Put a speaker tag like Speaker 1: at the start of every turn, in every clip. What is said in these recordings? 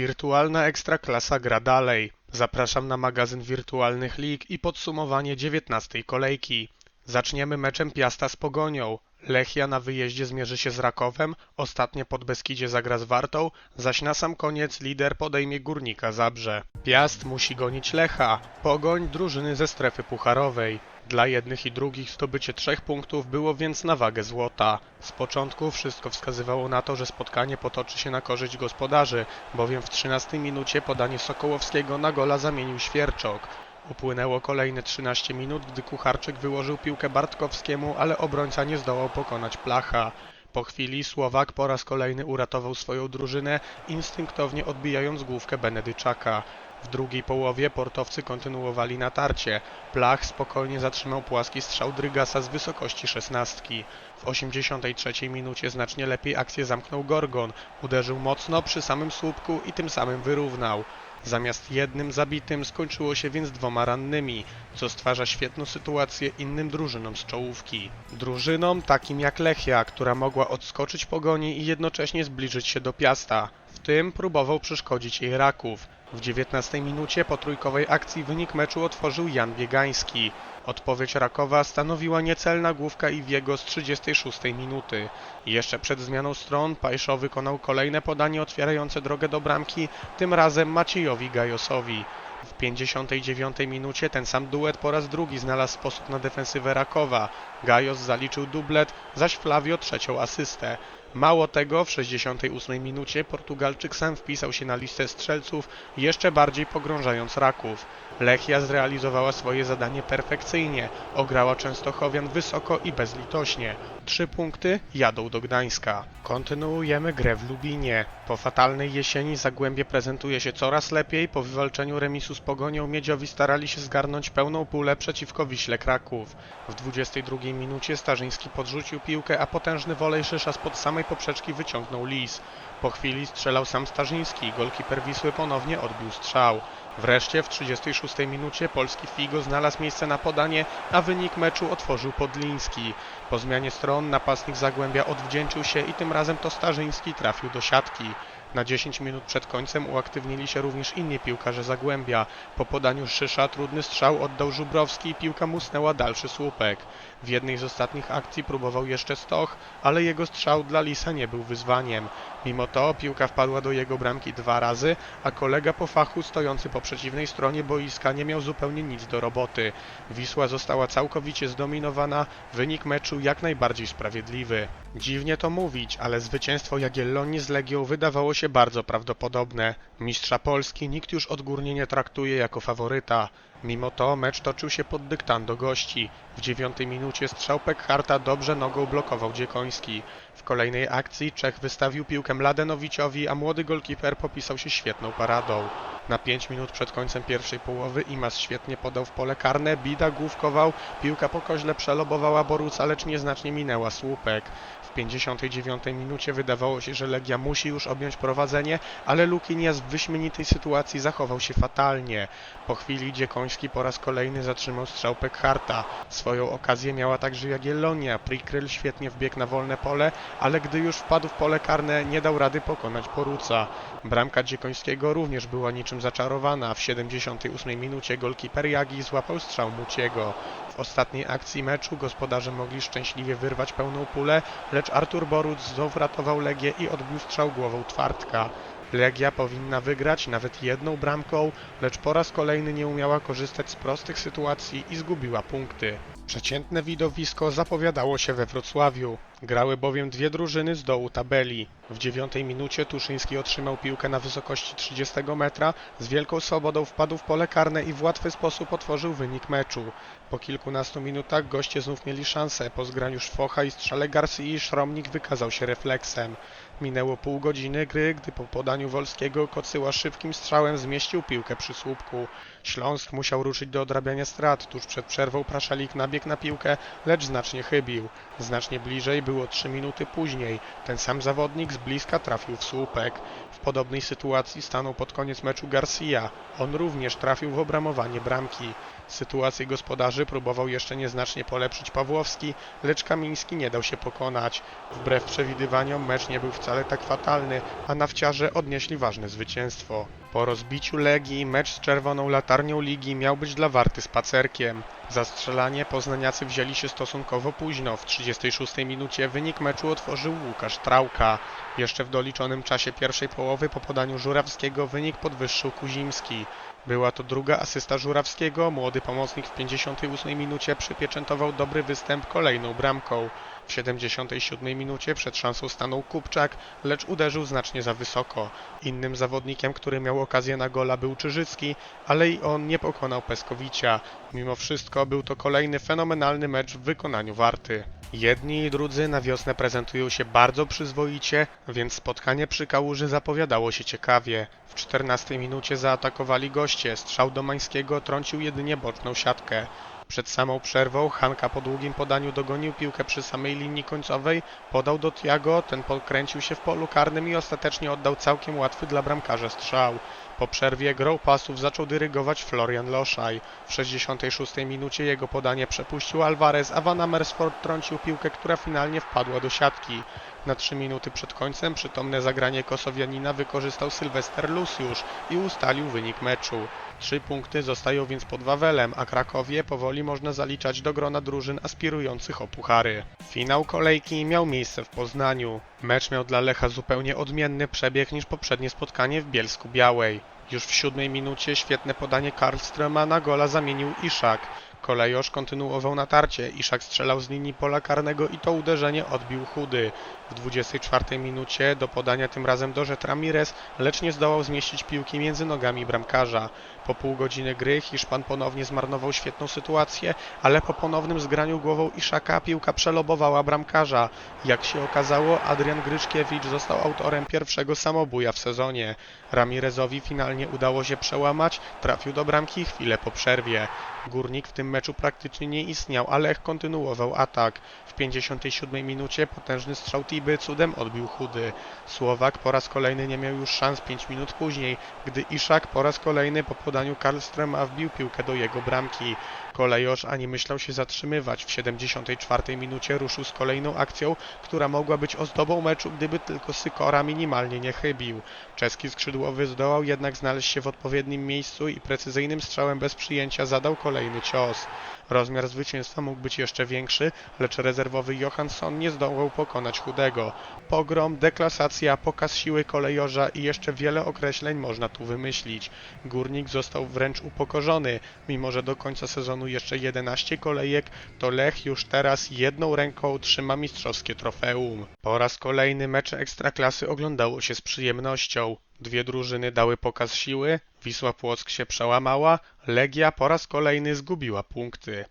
Speaker 1: Wirtualna Ekstraklasa gra dalej. Zapraszam na magazyn wirtualnych lig i podsumowanie 19 kolejki. Zaczniemy meczem Piasta z Pogonią. Lechia na wyjeździe zmierzy się z Rakowem, ostatnie Podbeskidzie zagra z Wartą, zaś na sam koniec lider podejmie Górnika Zabrze. Piast musi gonić Lecha, Pogoń drużyny ze strefy pucharowej. Dla jednych i drugich zdobycie trzech punktów było więc na wagę złota. Z początku wszystko wskazywało na to, że spotkanie potoczy się na korzyść gospodarzy, bowiem w 13 minucie podanie Sokołowskiego na gola zamienił Świerczok. Upłynęło kolejne 13 minut, gdy Kucharczyk wyłożył piłkę Bartkowskiemu, ale obrońca nie zdołał pokonać Placha. Po chwili Słowak po raz kolejny uratował swoją drużynę, instynktownie odbijając główkę Benedyczaka. W drugiej połowie portowcy kontynuowali natarcie. Plach spokojnie zatrzymał płaski strzał Drygasa z wysokości szesnastki. W 83 minucie znacznie lepiej akcję zamknął Gorgon. Uderzył mocno przy samym słupku i tym samym wyrównał. Zamiast jednym zabitym skończyło się więc dwoma rannymi, co stwarza świetną sytuację innym drużynom z czołówki. Drużynom takim jak Lechia, która mogła odskoczyć pogoni i jednocześnie zbliżyć się do Piasta. Tym próbował przeszkodzić jej Raków. W 19 minucie po trójkowej akcji wynik meczu otworzył Jan Biegański. Odpowiedź Rakowa stanowiła niecelna główka Iwiego z 36 minuty. Jeszcze przed zmianą stron Pajszo wykonał kolejne podanie otwierające drogę do bramki, tym razem Maciejowi Gajosowi. W 59 minucie ten sam duet po raz drugi znalazł sposób na defensywę Rakowa. Gajos zaliczył dublet, zaś Flavio trzecią asystę. Mało tego, w 68 minucie Portugalczyk sam wpisał się na listę strzelców, jeszcze bardziej pogrążając Raków. Lechia zrealizowała swoje zadanie perfekcyjnie, ograła Częstochowian wysoko i bezlitośnie. Trzy punkty jadą do Gdańska. Kontynuujemy grę w Lubinie. Po fatalnej jesieni Zagłębie prezentuje się coraz lepiej, po wywalczeniu remisu z Pogonią Miedziowi starali się zgarnąć pełną pulę przeciwko Wiśle Kraków. W 22 minucie Starzyński podrzucił piłkę, a potężny wolej Szysza spod samej poprzeczki wyciągnął Lis. Po chwili strzelał sam Starzyński, golkiper Wisły ponownie odbił strzał. Wreszcie w 36 minucie polski Figo znalazł miejsce na podanie, a wynik meczu otworzył Podliński. Po zmianie stron napastnik Zagłębia odwdzięczył się i tym razem to Starzyński trafił do siatki. Na 10 minut przed końcem uaktywnili się również inni piłkarze Zagłębia. Po podaniu Szysza trudny strzał oddał Żubrowski i piłka musnęła dalszy słupek. W jednej z ostatnich akcji próbował jeszcze Stoch, ale jego strzał dla Lisa nie był wyzwaniem. Mimo to piłka wpadła do jego bramki dwa razy, a kolega po fachu stojący po przeciwnej stronie boiska nie miał zupełnie nic do roboty. Wisła została całkowicie zdominowana, wynik meczu jak najbardziej sprawiedliwy. Dziwnie to mówić, ale zwycięstwo Jagiellonii z Legią wydawało się bardzo prawdopodobne. Mistrza Polski nikt już odgórnie nie traktuje jako faworyta. Mimo to mecz toczył się pod dyktando gości. W dziewiątej minucie strzał Pekharta dobrze nogą blokował Dziekoński. W kolejnej akcji Czech wystawił piłkę Mladenowiciowi, a młody golkiper popisał się świetną paradą. Na 5 minut przed końcem pierwszej połowy Imas świetnie podał w pole karne, Bida główkował, piłka po koźle przelobowała Boruca, lecz nieznacznie minęła słupek. W 59 minucie wydawało się, że Legia musi już objąć prowadzenie, ale Lukinias w wyśmienitej sytuacji zachował się fatalnie. Po chwili Dziekoński po raz kolejny zatrzymał strzał Pekharta. Swoją okazję miała także Jagiellonia. Prikryl świetnie wbiegł na wolne pole, ale gdy już wpadł w pole karne, nie dał rady pokonać Boruca. Bramka Dziekońskiego również była niczym zaczarowana. W 78 minucie golkiper Jagi złapał strzał Muciego. W ostatniej akcji meczu gospodarze mogli szczęśliwie wyrwać pełną pulę, lecz Artur Boruc znów ratował Legię i odbił strzał głową Twardka. Legia powinna wygrać nawet jedną bramką, lecz po raz kolejny nie umiała korzystać z prostych sytuacji i zgubiła punkty. Przeciętne widowisko zapowiadało się we Wrocławiu. Grały bowiem dwie drużyny z dołu tabeli. W dziewiątej minucie Tuszyński otrzymał piłkę na wysokości 30 metra, z wielką swobodą wpadł w pole karne i w łatwy sposób otworzył wynik meczu. Po kilkunastu minutach goście znów mieli szansę. Po zgraniu Szwocha i strzale Garcii Szromnik wykazał się refleksem. Minęło pół godziny gry, gdy po podaniu Wolskiego Kocyła szybkim strzałem zmieścił piłkę przy słupku. Śląsk musiał ruszyć do odrabiania strat. Tuż przed przerwą Praszalik nabiegł na piłkę, lecz znacznie chybił. Znacznie bliżej było trzy minuty później. Ten sam zawodnik z bliska trafił w słupek. W podobnej sytuacji stanął pod koniec meczu Garcia. On również trafił w obramowanie bramki. Sytuację gospodarzy próbował jeszcze nieznacznie polepszyć Pawłowski, lecz Kamiński nie dał się pokonać. Wbrew przewidywaniom mecz nie był wcale tak fatalny, a nawciarze odnieśli ważne zwycięstwo. Po rozbiciu Legii mecz z czerwoną latarnią ligi miał być dla Warty spacerkiem. Za strzelanie poznaniacy wzięli się stosunkowo późno. W 36 minucie wynik meczu otworzył Łukasz Trałka. Jeszcze w doliczonym czasie pierwszej połowy po podaniu Żurawskiego wynik podwyższył Kuzimski. Była to druga asysta Żurawskiego. Młody pomocnik w 58 minucie przypieczętował dobry występ kolejną bramką. W 77 minucie przed szansą stanął Kupczak, lecz uderzył znacznie za wysoko. Innym zawodnikiem, który miał okazję na gola był Czyżycki, ale i on nie pokonał Peskowicia. Mimo wszystko był to kolejny fenomenalny mecz w wykonaniu Warty. Jedni i drudzy na wiosnę prezentują się bardzo przyzwoicie, więc spotkanie przy Kałuży zapowiadało się ciekawie. W 14 minucie zaatakowali goście, strzał Domańskiego trącił jedynie boczną siatkę. Przed samą przerwą Hanka po długim podaniu dogonił piłkę przy samej linii końcowej, podał do Tiago, ten pokręcił się w polu karnym i ostatecznie oddał całkiem łatwy dla bramkarza strzał. Po przerwie grą pasów zaczął dyrygować Florian Loszaj. W 66 minucie jego podanie przepuścił Alvarez, a Van Amersfoort trącił piłkę, która finalnie wpadła do siatki. Na 3 minuty przed końcem przytomne zagranie Kosowianina wykorzystał Sylwester Luciusz i ustalił wynik meczu. Trzy punkty zostają więc pod Wawelem, a Krakowie powoli można zaliczać do grona drużyn aspirujących o puchary. Finał kolejki miał miejsce w Poznaniu. Mecz miał dla Lecha zupełnie odmienny przebieg niż poprzednie spotkanie w Bielsku Białej. Już w siódmej minucie świetne podanie Karlströma na gola zamienił Iszak. Kolejosz kontynuował natarcie. Iszak strzelał z linii pola karnego i to uderzenie odbił chudy. W 24 minucie do podania tym razem doszedł Ramirez, lecz nie zdołał zmieścić piłki między nogami bramkarza. Po pół godziny gry Hiszpan ponownie zmarnował świetną sytuację, ale po ponownym zgraniu głową Iszaka piłka przelobowała bramkarza. Jak się okazało, Adrian Gryszkiewicz został autorem pierwszego samobuja w sezonie. Ramirezowi finalnie udało się przełamać, trafił do bramki chwilę po przerwie. Górnik w tym meczu praktycznie nie istniał, a Lech kontynuował atak. W 57 minucie potężny strzał Tiby cudem odbił chudy. Słowak po raz kolejny nie miał już szans 5 minut później, gdy Iszak po raz kolejny po podaniu Karlströma wbił piłkę do jego bramki. Kolejosz ani myślał się zatrzymywać. W 74 minucie ruszył z kolejną akcją, która mogła być ozdobą meczu, gdyby tylko Sykora minimalnie nie chybił. Czeski skrzydłowy zdołał jednak znaleźć się w odpowiednim miejscu i precyzyjnym strzałem bez przyjęcia zadał kolejny cios. Rozmiar zwycięstwa mógł być jeszcze większy, lecz rezerwowy Johansson nie zdołał pokonać chudego. Pogrom, deklasacja, pokaz siły kolejorza i jeszcze wiele określeń można tu wymyślić. Górnik został wręcz upokorzony, mimo że do końca sezonu jeszcze 11 kolejek, to Lech już teraz jedną ręką trzyma mistrzowskie trofeum. Po raz kolejny mecze Ekstraklasy oglądało się z przyjemnością. Dwie drużyny dały pokaz siły, Wisła Płock się przełamała, Legia po raz kolejny zgubiła punkty.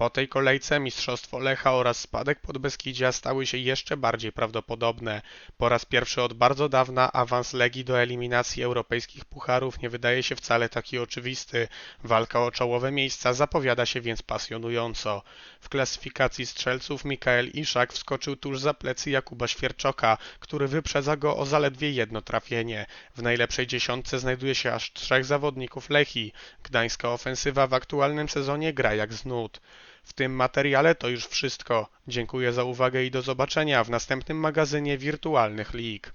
Speaker 1: Po tej kolejce mistrzostwo Lecha oraz spadek Podbeskidzia stały się jeszcze bardziej prawdopodobne. Po raz pierwszy od bardzo dawna awans Legii do eliminacji europejskich pucharów nie wydaje się wcale taki oczywisty. Walka o czołowe miejsca zapowiada się więc pasjonująco. W klasyfikacji strzelców Mikael Iszak wskoczył tuż za plecy Jakuba Świerczoka, który wyprzedza go o zaledwie jedno trafienie. W najlepszej dziesiątce znajduje się aż trzech zawodników Lechii. Gdańska ofensywa w aktualnym sezonie gra jak z nut. W tym materiale to już wszystko. Dziękuję za uwagę i do zobaczenia w następnym magazynie wirtualnych lig.